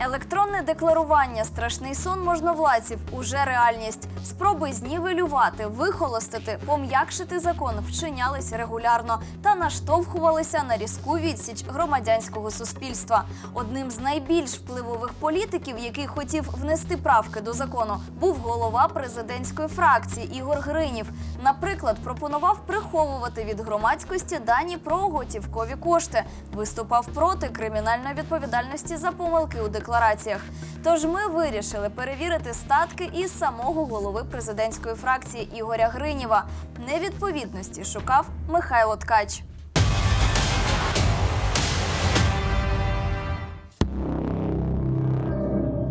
Електронне декларування, страшний сон можновладців уже реальність. Спроби знівелювати, вихолостити, пом'якшити закон вчинялись регулярно та наштовхувалися на різку відсіч громадянського суспільства. Одним з найбільш впливових політиків, який хотів внести правки до закону, був голова президентської фракції Ігор Гринів. Наприклад, пропонував приховувати від громадськості дані про готівкові кошти, виступав проти кримінальної відповідальності за помилки у деклараціях. Тож ми вирішили перевірити статки і самого голови президентської фракції Ігоря Гриніва. Невідповідності шукав Михайло Ткач.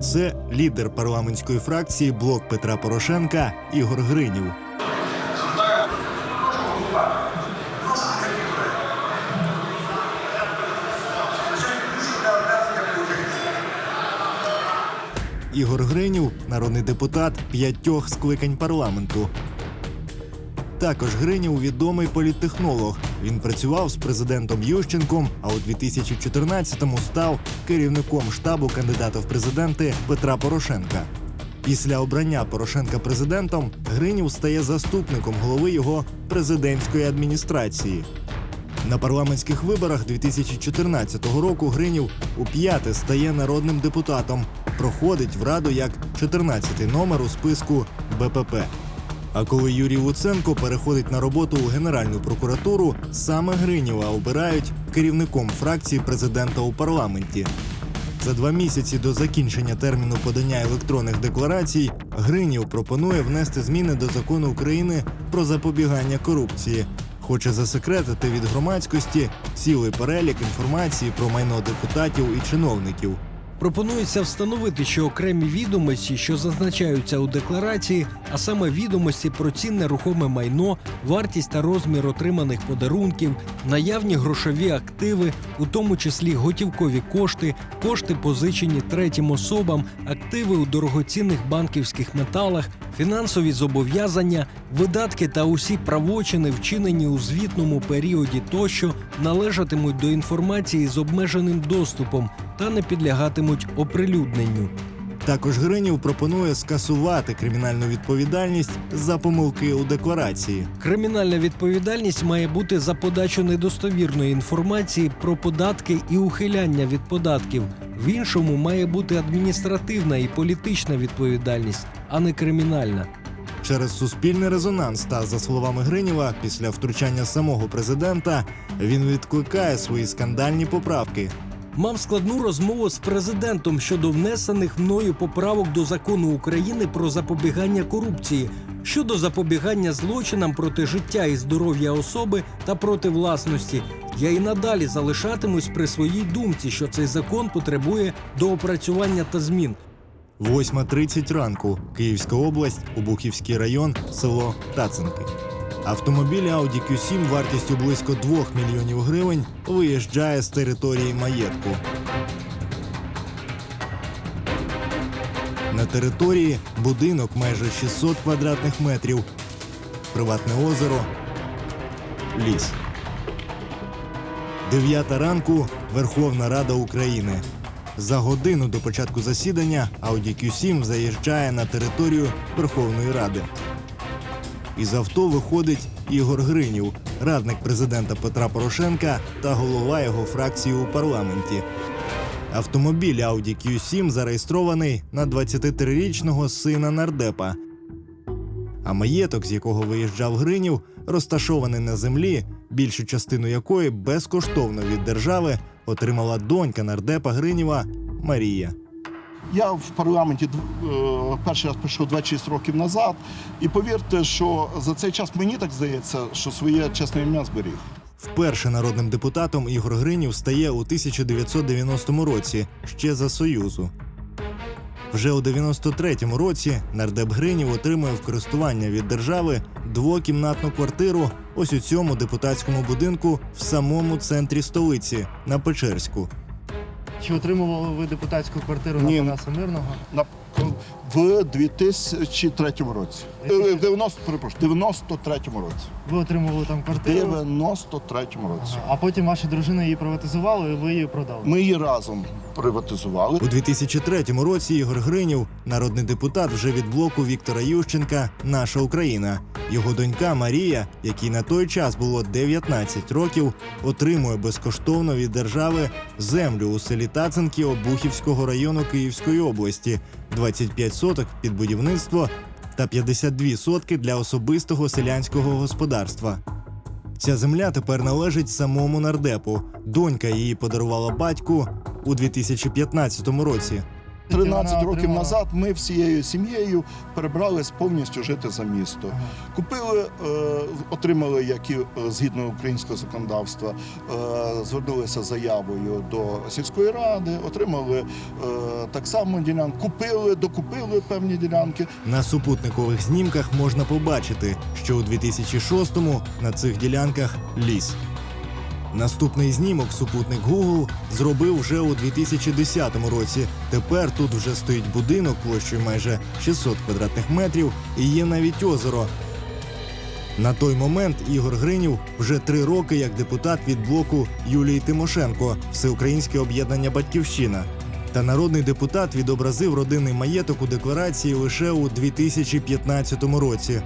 Це лідер парламентської фракції Блок Петра Порошенка Ігор Гринів. Ігор Гринів народний депутат п'ятьох скликань парламенту. Також Гринів відомий політтехнолог. Він працював з президентом Ющенком, а у 2014-му став керівником штабу кандидата в президенти Петра Порошенка. Після обрання Порошенка президентом Гринів стає заступником голови його президентської адміністрації. На парламентських виборах 2014 року Гринів у п'яте стає народним депутатом. Проходить в раду як 14-й номер у списку БПП. А коли Юрій Луценко переходить на роботу у Генеральну прокуратуру, саме Гриніва обирають керівником фракції президента у парламенті. За два місяці до закінчення терміну подання електронних декларацій Гринів пропонує внести зміни до закону України про запобігання корупції. Хоче засекретити від громадськості цілий перелік інформації про майно депутатів і чиновників. Пропонується встановити, що окремі відомості, що зазначаються у декларації, а саме відомості про цінне рухоме майно, вартість та розмір отриманих подарунків, наявні грошові активи, у тому числі готівкові кошти, кошти позичені третім особам, активи у дорогоцінних банківських металах, фінансові зобов'язання, видатки та усі правочини, вчинені у звітному періоді тощо, належатимуть до інформації з обмеженим доступом та не підлягатимуть оприлюдненню. Також Гринів пропонує скасувати кримінальну відповідальність за помилки у декларації. Кримінальна відповідальність має бути за подачу недостовірної інформації про податки і ухиляння від податків. В іншому має бути адміністративна і політична відповідальність, а не кримінальна. Через суспільний резонанс та за словами Гриніва, після втручання самого президента він відкликає свої скандальні поправки. Мав складну розмову з президентом щодо внесених мною поправок до закону України про запобігання корупції, щодо запобігання злочинам проти життя і здоров'я особи та проти власності. Я і надалі залишатимусь при своїй думці, що цей закон потребує доопрацювання та змін. 8.30 ранку, Київська область, Обухівський район, село Тацинки. Автомобіль Audi Q7 вартістю близько 2 мільйонів гривень виїжджає з території маєтку. На території будинок майже 600 квадратних метрів, приватне озеро, ліс. Дев'ята ранку Верховна Рада України. За годину до початку засідання Audi Q7 заїжджає на територію Верховної Ради. Із авто виходить Ігор Гринів, радник президента Петра Порошенка та голова його фракції у парламенті. Автомобіль Audi Q7 зареєстрований на 23-річного сина нардепа. А маєток, з якого виїжджав Гринів, розташований на землі, більшу частину якої безкоштовно від держави отримала донька нардепа Гриніва Марія. Я в парламенті е, перший раз прийшов 26 років назад, і повірте, що за цей час мені так здається, що своє чесне ім'я зберіг. Вперше народним депутатом Ігор Гринів стає у 1990 році, ще за Союзу. Вже у 93-му році нардеп Гринів отримує в користування від держави двокімнатну квартиру ось у цьому депутатському будинку в самому центрі столиці на Печерську. Чи отримували ви депутатську квартиру Ні. на Панаса Мирного? На в 2003 році. Е, В 90, перепрошую, 93-му році. Ви отримували там В квартиру, 93-му році. а потім ваша дружина її приватизувала і ви її продали. Ми її разом приватизували. У 2003 році Ігор Гринів, народний депутат вже від блоку Віктора Ющенка Наша Україна. Його донька Марія, якій на той час було 19 років, отримує безкоштовно від держави землю у селі Тацинки Обухівського району Київської області, 25 соток під будівництво та 52 сотки для особистого селянського господарства. Ця земля тепер належить самому нардепу. Донька її подарувала батьку у 2015 році. 13 років назад ми всією сім'єю перебрались повністю жити за місто. Купили, е, отримали, як і е, згідно українського законодавства, е, звернулися заявою до сільської ради, отримали е, так само ділянку, купили, докупили певні ділянки. На супутникових знімках можна побачити, що у 2006-му на цих ділянках ліс. Наступний знімок супутник Google зробив вже у 2010 році. Тепер тут вже стоїть будинок площею майже 600 квадратних метрів і є навіть озеро. На той момент Ігор Гринів вже три роки як депутат від блоку Юлії Тимошенко, Всеукраїнське об'єднання Батьківщина. Та народний депутат відобразив родинний маєток у декларації лише у 2015 році.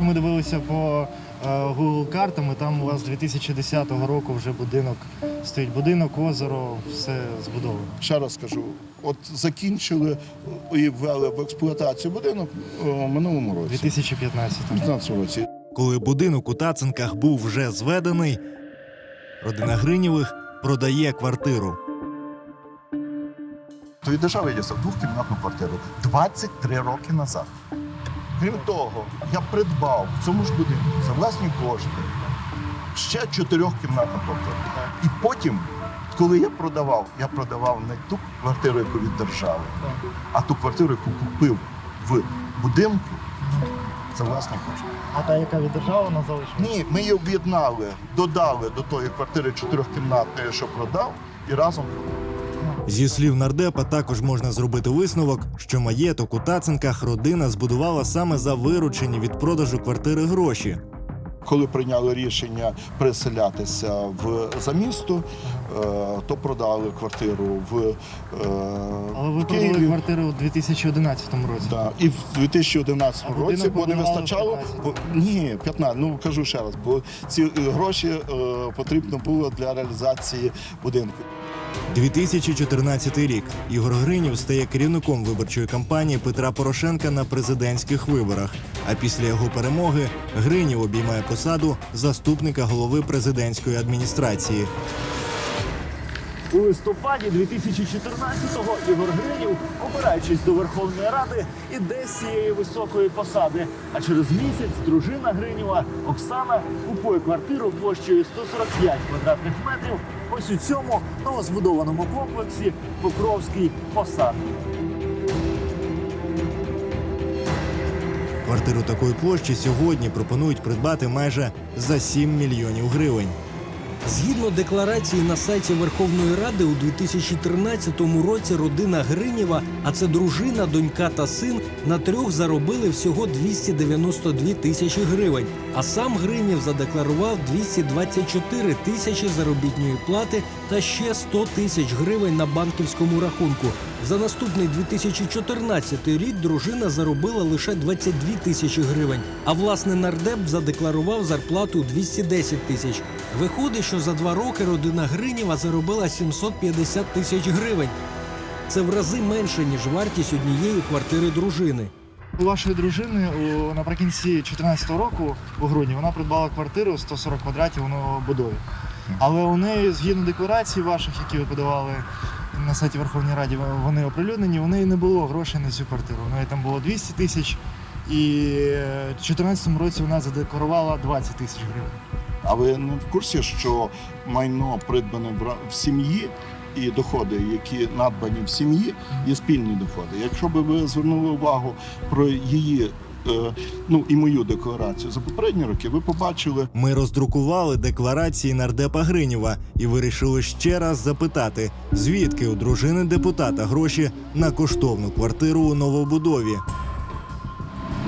Ми дивилися по Google картам, і там у вас 2010 року вже будинок стоїть. Будинок, озеро, все збудовано. Ще раз скажу, от закінчили і ввели в експлуатацію будинок минулому році. 2015 2015 році. Коли будинок у Тацинках був вже зведений, родина Гринєвих продає квартиру. То від держави я став двохкімнатну квартиру 23 роки назад. Крім того, я придбав в цьому ж будинку за власні кошти ще чотирьохкімнатну квартиру. І потім, коли я продавав, я продавав не ту квартиру, яку від держави, а ту квартиру, яку купив в будинку за власні кошти. А та, яка від держави, вона залишилася? Ні, ми її об'єднали, додали до тої квартири чотирьохкімнатної, що продав, і разом Зі слів нардепа, також можна зробити висновок, що маєток у Тацинках родина збудувала саме за виручені від продажу квартири гроші. Коли прийняли рішення переселятися в за місто, то продали квартиру в, е, Але ви в продали Києві. квартиру у 2011 році. Да. І в 2011 А будинок році, бо не побудували вистачало. 15? Бо, ні, 15, ну кажу ще раз, бо ці е, гроші е, потрібно було для реалізації будинку. 2014 рік Ігор Гринів стає керівником виборчої кампанії Петра Порошенка на президентських виборах. А після його перемоги Гринів обіймає посаду заступника голови президентської адміністрації. У листопаді 2014-го Ігор Гринів, обираючись до Верховної Ради, іде з цієї високої посади. А через місяць дружина Гринєва Оксана купує квартиру площею 145 квадратних метрів. Ось у цьому новозбудованому комплексі Покровський посад. Квартиру такої площі сьогодні пропонують придбати майже за 7 мільйонів гривень. Згідно декларації на сайті Верховної Ради, у 2013 році родина Гринєва, а це дружина, донька та син, на трьох заробили всього 292 тисячі гривень. А сам Гринєв задекларував 224 тисячі заробітної плати та ще 100 тисяч гривень на банківському рахунку. За наступний 2014 рік дружина заробила лише 22 тисячі гривень, а власне нардеп задекларував зарплату 210 тисяч. Виходить, що за два роки родина Гринєва заробила 750 тисяч гривень. Це в рази менше, ніж вартість однієї квартири дружини. У вашої дружини наприкінці 2014 року, у грудні, вона придбала квартиру 140 квадратів у новобудові. Але неї, згідно декларацій ваших, які ви подавали на сайті Верховної Ради, вони оприлюднені, у неї не було грошей на цю квартиру. У неї там було 200 тисяч, і в 2014 році вона задекларувала 20 тисяч гривень. А ви не в курсі, що майно придбане в сім'ї і доходи, які надбані в сім'ї, є спільні доходи. Якщо б ви звернули увагу про її ну і мою декларацію за попередні роки, ви побачили Ми роздрукували декларації нардепа Гринєва і вирішили ще раз запитати, звідки у дружини депутата гроші на коштовну квартиру у новобудові.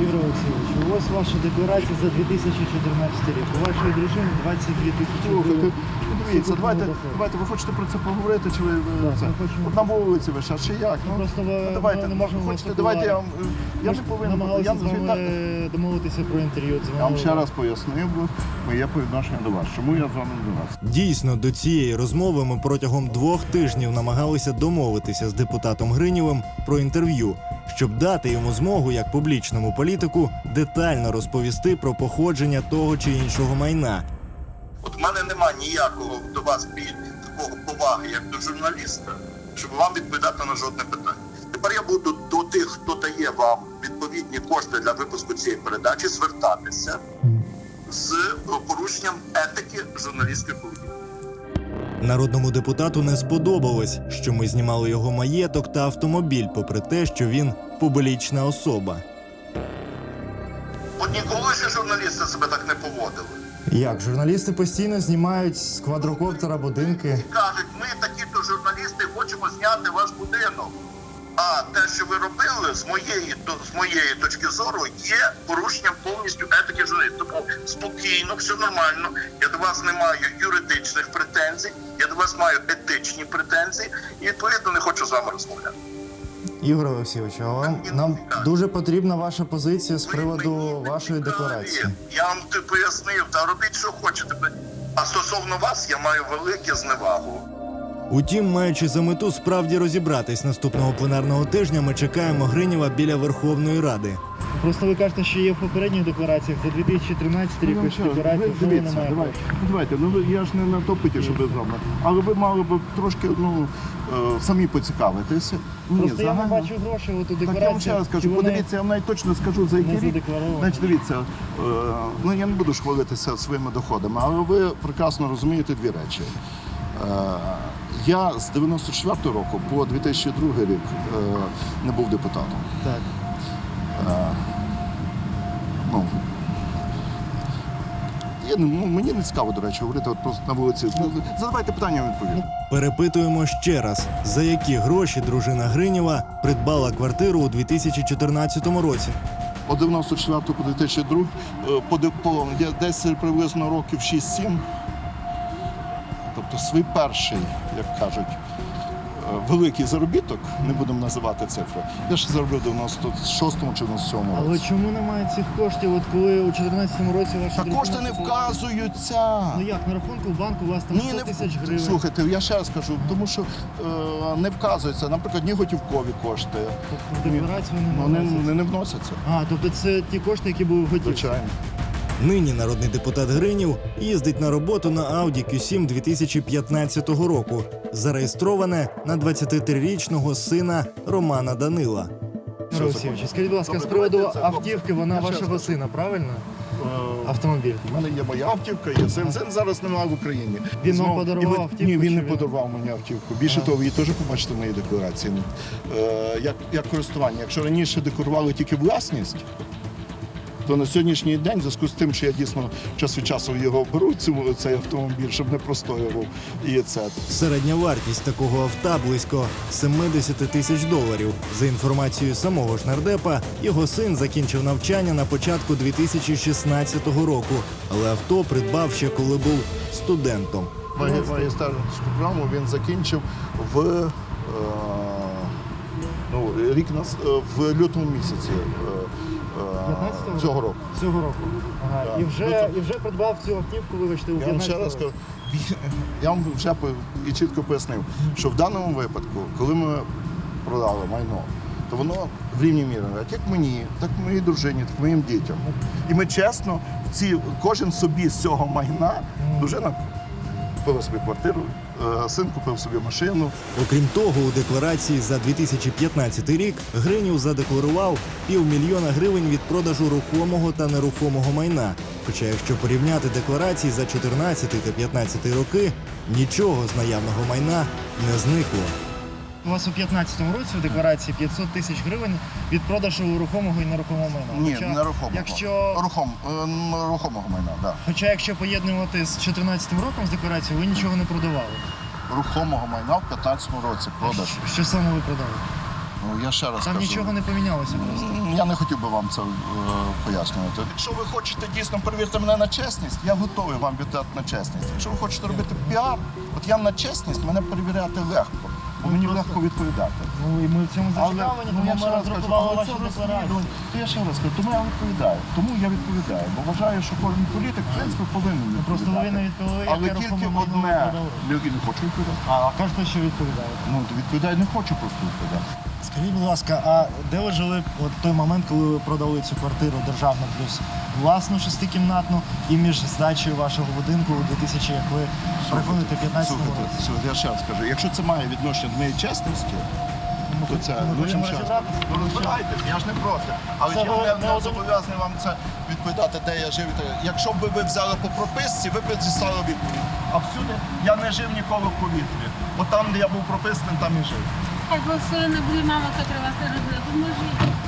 Ігор Олексійович, ось ваша декларація за 2014 рік. У вашої дружини 22 тисячі гривень. ну, дивіться, давайте, давайте, ви хочете про це поговорити, чи ви Так, це? ми хочемо. От вулиці ви ще, чи як? Ну, Просто ви- ну, давайте, ми не можемо хочете, вас давайте я вам, окупувати. я Ми не ж повинен, бути, намагалися я з вами звідти- домовитися про інтерв'ю. я вам ще раз пояснив би моє відношення до вас. Чому я з вами до вас? Дійсно, до цієї розмови ми протягом двох тижнів намагалися домовитися з депутатом Гринєвим про інтерв'ю, щоб дати йому змогу як публічному політику детально розповісти про походження того чи іншого майна. От в мене нема ніякого до вас такого поваги, як до журналіста, щоб вам відповідати на жодне питання. Тепер я буду до тих, хто дає вам відповідні кошти для випуску цієї передачі, звертатися з порушенням етики журналістської поведінки. Народному депутату не сподобалось, що ми знімали його маєток та автомобіль, попри те, що він публічна особа. Себе так не поводили. Як? Журналісти постійно знімають з квадрокоптера будинки. Кажуть, ми такі-то журналісти хочемо зняти ваш будинок. А те, що ви робили, з моєї з моєї точки зору, є порушенням повністю етики журналістів. Тому спокійно, все нормально. Я до вас не маю юридичних претензій, я до вас маю етичні претензії і відповідно не хочу з вами розмовляти. Ігор Олексійович, а вам нам дуже потрібна ваша позиція з приводу вашої декларації. Я вам ти пояснив, та робіть, що хочете. А стосовно вас я маю велике зневагу. Утім, маючи за мету справді розібратись наступного пленарного тижня, ми чекаємо Гринєва біля Верховної Ради. Просто ви кажете, що є в попередніх деклараціях за 2013 рік Ну, ось що, декларації знову немає. давайте, ну, давайте, ну ви- я ж не на топиті, щоб ви з вами. Але ви мали б трошки ну, е, самі поцікавитися. Ні, Просто я не загально- бачу грошей от у Так я вам ще раз кажу, подивіться, я вам навіть точно скажу за який не рік. Значить, дивіться, е, ну я не буду ж хвалитися своїми доходами, але ви прекрасно розумієте дві речі. Е, я з 94 року по 2002 рік е, не був депутатом. Так. Ну, я, ну, мені не цікаво, до речі, говорити от просто на вулиці. Ну, Задавайте питання, я відповім. Перепитуємо ще раз, за які гроші дружина Гринєва придбала квартиру у 2014 році. От 94 по 2002, е, по, по десь приблизно років 6-7. Тобто свій перший, як кажуть, е, великий заробіток, не будемо називати цифри, я ще заробив в 96-му чи 97-му році. Але чому немає цих коштів, от коли у 2014 році ваші Та кошти не вказуються. Ну як, на рахунку в банку у вас там Ні, 100 тисяч гривень. Слухайте, я ще раз кажу, тому що е, не вказується, наприклад, ні готівкові кошти. Тобто в декларацію не Ну, не, вносяться. не, не вносяться. А, тобто це ті кошти, які були в готівці. Звичайно. Нині народний депутат Гринів їздить на роботу на Audi Q7 2015 року, зареєстроване на 23-річного сина Романа Данила. Ігор скажіть, будь ласка, з приводу автівки, вона вашого сина, правильно? Е, Автомобіль. У мене є моя автівка, є син. Син зараз немає в Україні. Він вам подарував автівку, Ні, він не подарував мені автівку. Більше того, ви її теж побачите в моїй декларації. Е, як, як користування. Якщо раніше декларували тільки власність, то на сьогоднішній день, в зв'язку з тим, що я дійсно час від часу його беру, цю, цей автомобіль, щоб не простоював. І це. Середня вартість такого авто близько 70 тисяч доларів. За інформацією самого ж нардепа, його син закінчив навчання на початку 2016 року, але авто придбав ще коли був студентом. Магістерську програму він закінчив в, е, ну, рік нас, е, в лютому місяці е, е, 15-го? цього року. Цього року. Ага. Так. І, вже, Ну, і вже придбав цю автівку, вибачте, у Я вам ще 15 раз кажу, я вам вже і чітко пояснив, що в даному випадку, коли ми продали майно, то воно в рівні міри, як мені, так і моїй дружині, так і моїм дітям. І ми чесно, ці, кожен собі з цього майна, дружина купила собі квартиру, син купив собі машину. Окрім того, у декларації за 2015 рік Гринів задекларував півмільйона гривень від продажу рухомого та нерухомого майна. Хоча, якщо порівняти декларації за 14 та 15 роки, нічого з наявного майна не зникло. У вас у 15-му році в декларації 500 тисяч гривень від продажу рухомого і нерухомого майна. Ні, Хоча, нерухомого. Якщо, Рухом, е, нерухомого майна, да. хоча якщо поєднувати з 14-м роком з декларацією, ви нічого не продавали. Рухомого майна в 15-му році продаж. Що- Що саме ви продали? Ну, я ще раз Там кажу. нічого не помінялося просто. Я не хотів би вам це е, пояснювати. Якщо ви хочете дійсно перевірити мене на чесність, я готовий вам віддати на чесність. Якщо ви хочете робити піар, от я на чесність мене перевіряти легко. Бо мені легко відповідати. Ну і ми в цьому зацікавлені, ну, тому я ще раз кажу, але це розслідування. То я ще раз кажу, тому я відповідаю. Тому я відповідаю. Бо вважаю, що кожен політик, в принципі, повинен відповідати. Просто ви не відповіли, Але тільки одне. Люди не хочу відповідати. А кажете, що відповідаєте. Ну, відповідаю, не хочу просто відповідати. Скажіть, будь ласка, а де ви жили от той момент, коли ви продали цю квартиру державну плюс власну шестикімнатну і між здачею вашого будинку у 2000, як ви рахуєте, 15 Слухайте, слухайте, я ще раз кажу, якщо це має відношення до моєї чесності, то це ми ну, хочемо розібратися, Ну, розбирайтесь, я ж не проти. Але Це я не, не один- зобов'язаний вам це відповідати, де я жив. і так. Якщо б ви взяли по прописці, ви б дістали відповідь. А всюди я не жив ніколи в повітрі. От там, де я був прописаний, там і жив. Хай все буде мама, яка вас народила. Поможіть.